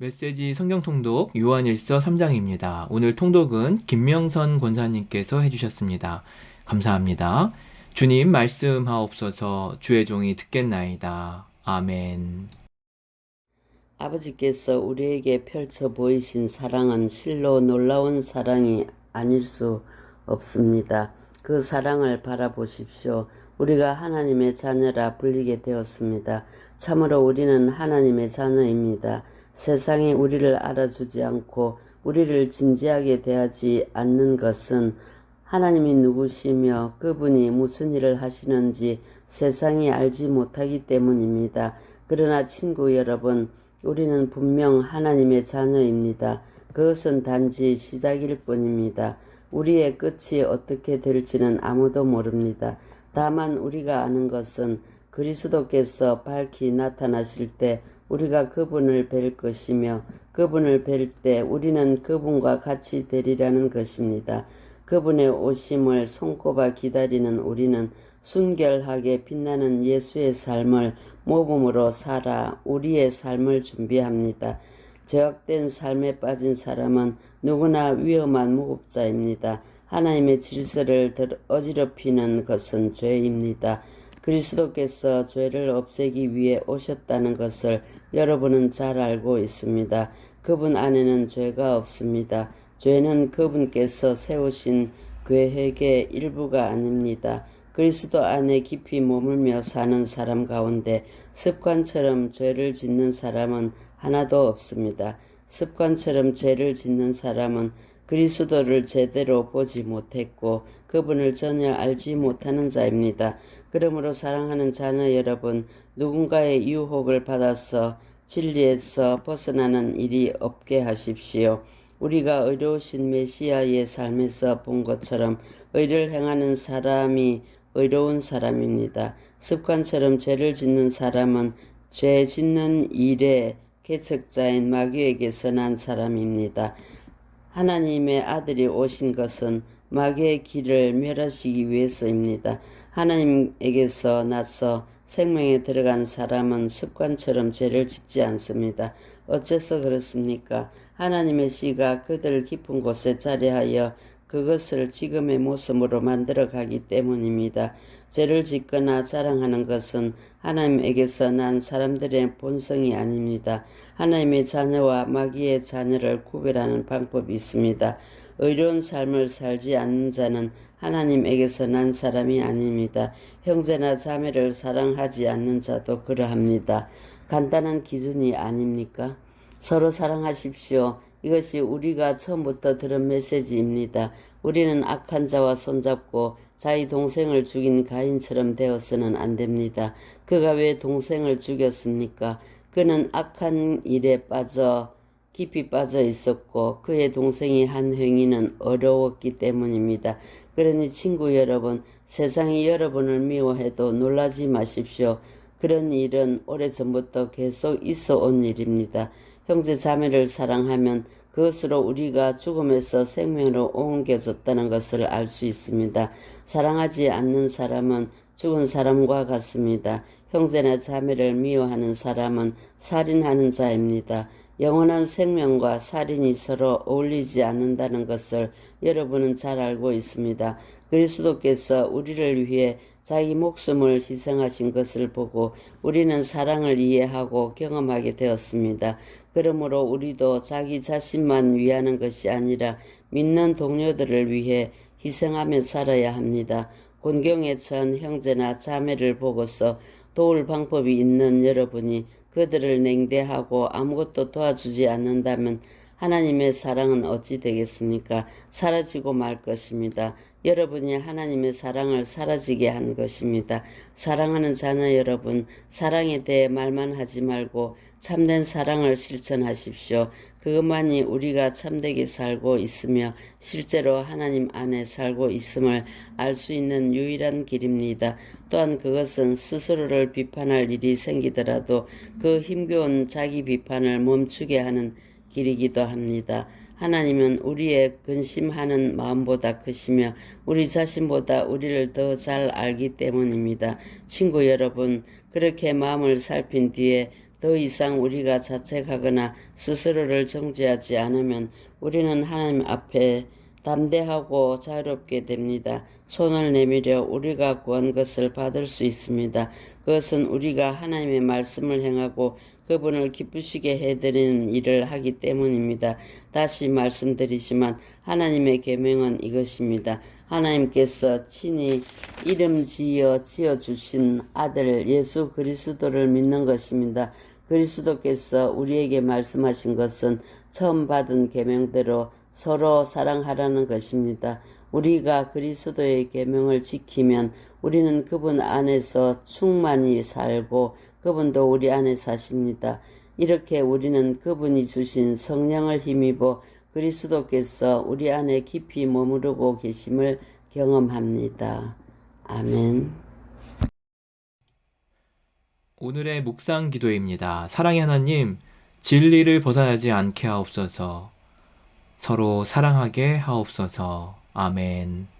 메시지 성경 통독 요한일서 3장입니다. 오늘 통독은 김명선 권사님께서 해주셨습니다. 감사합니다. 주님 말씀하옵소서 주의 종이 듣겠나이다. 아멘. 아버지께서 우리에게 펼쳐 보이신 사랑은 실로 놀라운 사랑이 아닐 수 없습니다. 그 사랑을 바라보십시오. 우리가 하나님의 자녀라 불리게 되었습니다. 참으로 우리는 하나님의 자녀입니다. 세상이 우리를 알아주지 않고 우리를 진지하게 대하지 않는 것은 하나님이 누구시며 그분이 무슨 일을 하시는지 세상이 알지 못하기 때문입니다. 그러나 친구 여러분, 우리는 분명 하나님의 자녀입니다. 그것은 단지 시작일 뿐입니다. 우리의 끝이 어떻게 될지는 아무도 모릅니다. 다만 우리가 아는 것은 그리스도께서 밝히 나타나실 때 우리가 그분을 뵐 것이며 그분을 뵐 때 우리는 그분과 같이 되리라는 것입니다. 그분의 오심을 손꼽아 기다리는 우리는 순결하게 빛나는 예수의 삶을 모범으로 살아 우리의 삶을 준비합니다. 죄악된 삶에 빠진 사람은 누구나 위험한 무법자입니다. 하나님의 질서를 들- 어지럽히는 것은 죄입니다. 그리스도께서 죄를 없애기 위해 오셨다는 것을 여러분은 잘 알고 있습니다. 그분 안에는 죄가 없습니다. 죄는 그분께서 세우신 계획의 일부가 아닙니다. 그리스도 안에 깊이 머물며 사는 사람 가운데 습관처럼 죄를 짓는 사람은 하나도 없습니다. 습관처럼 죄를 짓는 사람은 그리스도를 제대로 보지 못했고 그분을 전혀 알지 못하는 자입니다. 그러므로 사랑하는 자녀 여러분, 누군가의 유혹을 받아서 진리에서 벗어나는 일이 없게 하십시오. 우리가 의로우신 메시아의 삶에서 본 것처럼 의를 행하는 사람이 의로운 사람입니다. 습관처럼 죄를 짓는 사람은 죄 짓는 일의 개척자인 마귀에게서 난 사람입니다. 하나님의 아들이 오신 것은 마귀의 길을 멸하시기 위해서입니다. 하나님에게서 나서 생명에 들어간 사람은 습관처럼 죄를 짓지 않습니다. 어째서 그렇습니까? 하나님의 씨가 그들 깊은 곳에 자리하여 그것을 지금의 모습으로 만들어 가기 때문입니다. 죄를 짓거나 자랑하는 것은 하나님에게서 난 사람들의 본성이 아닙니다. 하나님의 자녀와 마귀의 자녀를 구별하는 방법이 있습니다. 의로운 삶을 살지 않는 자는 하나님에게서 난 사람이 아닙니다. 형제나 자매를 사랑하지 않는 자도 그러합니다. 간단한 기준이 아닙니까? 서로 사랑하십시오. 이것이 우리가 처음부터 들은 메시지입니다. 우리는 악한 자와 손잡고 자기 동생을 죽인 가인처럼 되어서는 안 됩니다. 그가 왜 동생을 죽였습니까? 그는 악한 일에 빠져 깊이 빠져 있었고 그의 동생이 한 행위는 어려웠기 때문입니다. 그러니 친구 여러분, 세상이 여러분을 미워해도 놀라지 마십시오. 그런 일은 오래전부터 계속 있어 온 일입니다. 형제 자매를 사랑하면 그것으로 우리가 죽음에서 생명으로 옮겨졌다는 것을 알 수 있습니다. 사랑하지 않는 사람은 죽은 사람과 같습니다. 형제나 자매를 미워하는 사람은 살인하는 자입니다. 영원한 생명과 살인이 서로 어울리지 않는다는 것을 여러분은 잘 알고 있습니다. 그리스도께서 우리를 위해 자기 목숨을 희생하신 것을 보고 우리는 사랑을 이해하고 경험하게 되었습니다. 그러므로 우리도 자기 자신만 위하는 것이 아니라 믿는 동료들을 위해 희생하며 살아야 합니다. 곤경에 처한 형제나 자매를 보고서 도울 방법이 있는 여러분이 그들을 냉대하고 아무것도 도와주지 않는다면 하나님의 사랑은 어찌 되겠습니까? 사라지고 말 것입니다. 여러분이 하나님의 사랑을 사라지게 한 것입니다. 사랑하는 자녀 여러분, 사랑에 대해 말만 하지 말고 참된 사랑을 실천하십시오. 그것만이 우리가 참되게 살고 있으며 실제로 하나님 안에 살고 있음을 알 수 있는 유일한 길입니다. 또한 그것은 스스로를 비판할 일이 생기더라도 그 힘겨운 자기 비판을 멈추게 하는 길이기도 합니다. 하나님은 우리의 근심하는 마음보다 크시며 우리 자신보다 우리를 더 잘 알기 때문입니다. 친구 여러분, 그렇게 마음을 살핀 뒤에 더 이상 우리가 자책하거나 스스로를 정죄하지 않으면 우리는 하나님 앞에 담대하고 자유롭게 됩니다. 손을 내밀어 우리가 구한 것을 받을 수 있습니다. 그것은 우리가 하나님의 말씀을 행하고 그분을 기쁘시게 해드리는 일을 하기 때문입니다. 다시 말씀드리지만 하나님의 계명은 이것입니다. 하나님께서 친히 이름 지어 지어 주신 아들 예수 그리스도를 믿는 것입니다. 그리스도께서 우리에게 말씀하신 것은 처음 받은 계명대로 서로 사랑하라는 것입니다. 우리가 그리스도의 계명을 지키면 우리는 그분 안에서 충만히 살고 그분도 우리 안에 사십니다. 이렇게 우리는 그분이 주신 성령을 힘입어 그리스도께서 우리 안에 깊이 머무르고 계심을 경험합니다. 아멘. 오늘의 묵상 기도입니다. 사랑의 하나님, 진리를 벗어나지 않게 하옵소서. 서로 사랑하게 하옵소서. 아멘.